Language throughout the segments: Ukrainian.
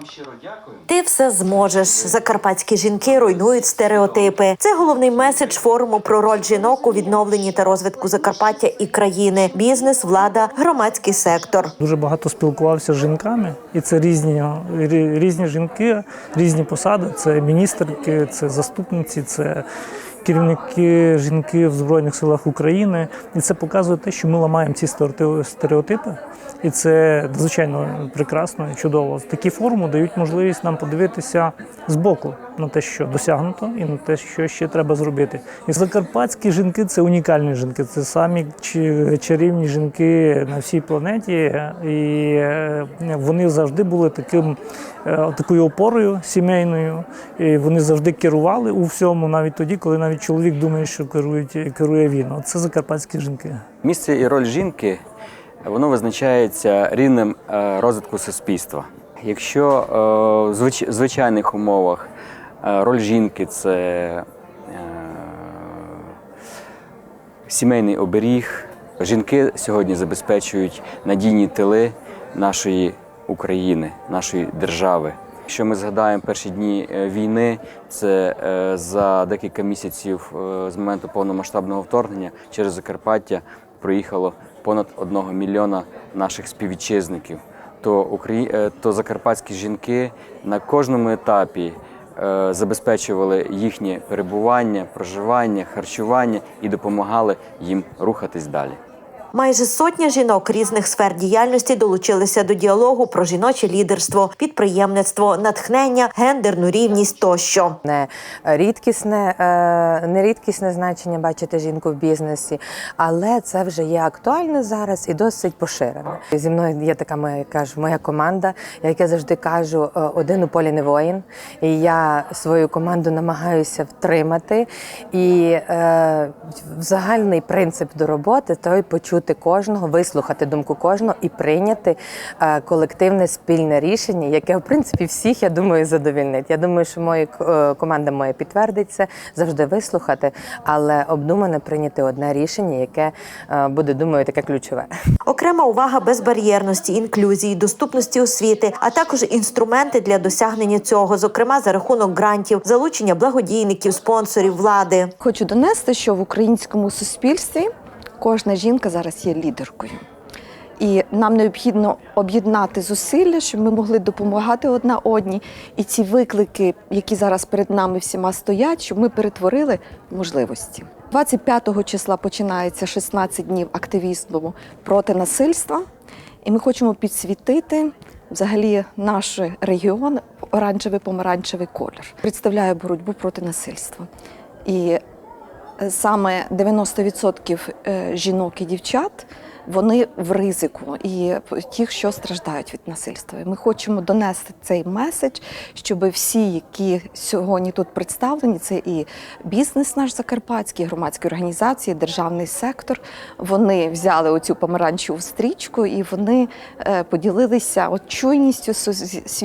вам щиро дякую. Ти все зможеш. Закарпатські жінки руйнують стереотипи. Це головний меседж форуму про роль жінок у відновленні та розвитку Закарпаття і країни. Бізнес, влада, громадський сектор. Дуже багато спілкувався з жінками, і це різні, різні жінки, різні посади. Це міністерки, це заступниці, це керівники жінки в Збройних силах України. І це показує те, що ми ламаємо ці стереоти- стереотипи. І це надзвичайно прекрасно і чудово. Такі форуми дають можливість нам подивитися збоку на те, що досягнуто, і на те, що ще треба зробити. І закарпатські жінки це унікальні жінки. Це самі чарівні жінки на всій планеті, і е, вони завжди були таким е, такою опорою сімейною. І вони завжди керували у всьому, навіть тоді, коли навіть чоловік думає, що керують, керує він. Це закарпатські жінки. Місце і роль жінки воно визначається рівнем е, розвитку суспільства. Якщо е, в звич- звичайних умовах е, роль жінки це е, сімейний оберіг, жінки сьогодні забезпечують надійні тили нашої України, нашої держави. Якщо ми згадаємо перші дні війни, це за декілька місяців з моменту повномасштабного вторгнення через Закарпаття проїхало понад одного мільйона наших співвітчизників. То, Украї... е, то закарпатські жінки на кожному етапі е, забезпечували їхнє перебування, проживання, харчування і допомагали їм рухатись далі. Майже сотня жінок різних сфер діяльності долучилися до діалогу про жіноче лідерство, підприємництво, натхнення, гендерну рівність тощо. не рідкісне, е, не рідкісне значення бачити жінку в бізнесі, але це вже є актуально зараз і досить поширене. Зі мною є така моя кажу, моя команда, як я завжди кажу, е, один у полі не воїн. І я свою команду намагаюся втримати. І е, загальний принцип до роботи той почути кожного, вислухати думку кожного і прийняти е, колективне спільне рішення, яке в принципі всіх, я думаю, задовільнить. Я думаю, що моя е, команда моя підтвердить це, завжди вислухати, але обдумане прийняти одне рішення, яке е, буде, думаю, таке ключове. Окрема увага безбар'єрності, інклюзії, доступності освіти, а також інструменти для досягнення цього, зокрема за рахунок грантів, залучення благодійників, спонсорів, влади. Хочу донести, що в українському суспільстві кожна жінка зараз є лідеркою. І нам необхідно об'єднати зусилля, щоб ми могли допомагати одна одній. І ці виклики, які зараз перед нами всіма стоять, щоб ми перетворили в можливості. 25 числа починається 16 днів активізму проти насильства, і ми хочемо підсвітити взагалі наш регіон оранжевий помаранчевий колір. Представляє боротьбу проти насильства. І саме 90% е, жінок і дівчат вони в ризику і ті, що страждають від насильства. Ми хочемо донести цей меседж, щоб всі, які сьогодні тут представлені, це і бізнес наш закарпатський, громадські організації, державний сектор. Вони взяли оцю помаранчеву стрічку і вони е, поділилися от чуйністю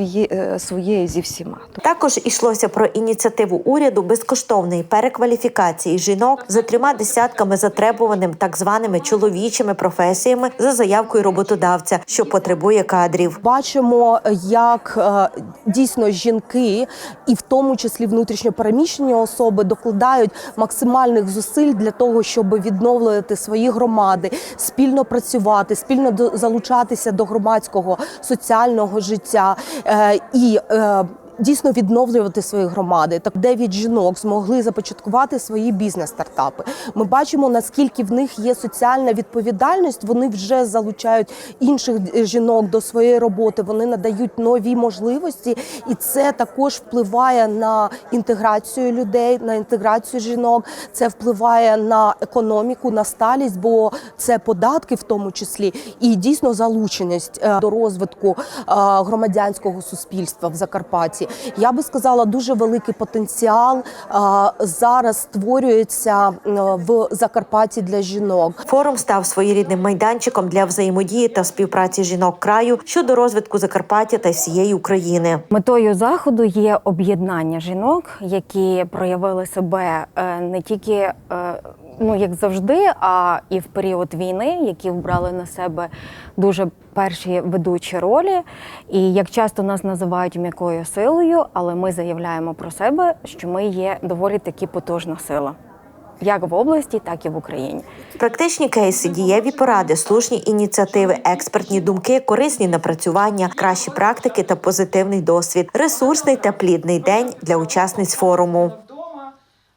е, своєю зі всіма. Також йшлося про ініціативу уряду безкоштовної перекваліфікації жінок за трьома десятками затребуваним так званими чоловічими професіями за заявкою роботодавця, що потребує кадрів. Бачимо, як е, дійсно жінки, і в тому числі внутрішньо переміщені особи, докладають максимальних зусиль для того, щоб відновлювати свої громади, спільно працювати, спільно залучатися до громадського соціального життя е, і. Дійсно відновлювати свої громади. Так дев'ять жінок змогли започаткувати свої бізнес-стартапи. Ми бачимо, наскільки в них є соціальна відповідальність. Вони вже залучають інших жінок до своєї роботи. Вони надають нові можливості, і це також впливає на інтеграцію людей, на інтеграцію жінок. Це впливає на економіку, на сталість, бо це податки в тому числі, і дійсно залученість е, до розвитку е, громадянського суспільства в Закарпатті. Я би сказала, дуже великий потенціал е, зараз створюється в Закарпатті для жінок. Форум став своєрідним майданчиком для взаємодії та співпраці жінок краю щодо розвитку Закарпаття та всієї України. Метою заходу є об'єднання жінок, які проявили себе е, не тільки е, ну як завжди, а і в період війни, які вбрали на себе дуже перші ведучі ролі. І як часто нас називають м'якою силою, але ми заявляємо про себе, що ми є доволі таки потужна сила, як в області, так і в Україні. Практичні кейси, дієві поради, слушні ініціативи, експертні думки, корисні напрацювання, кращі практики та позитивний досвід, ресурсний та плідний день для учасниць форуму.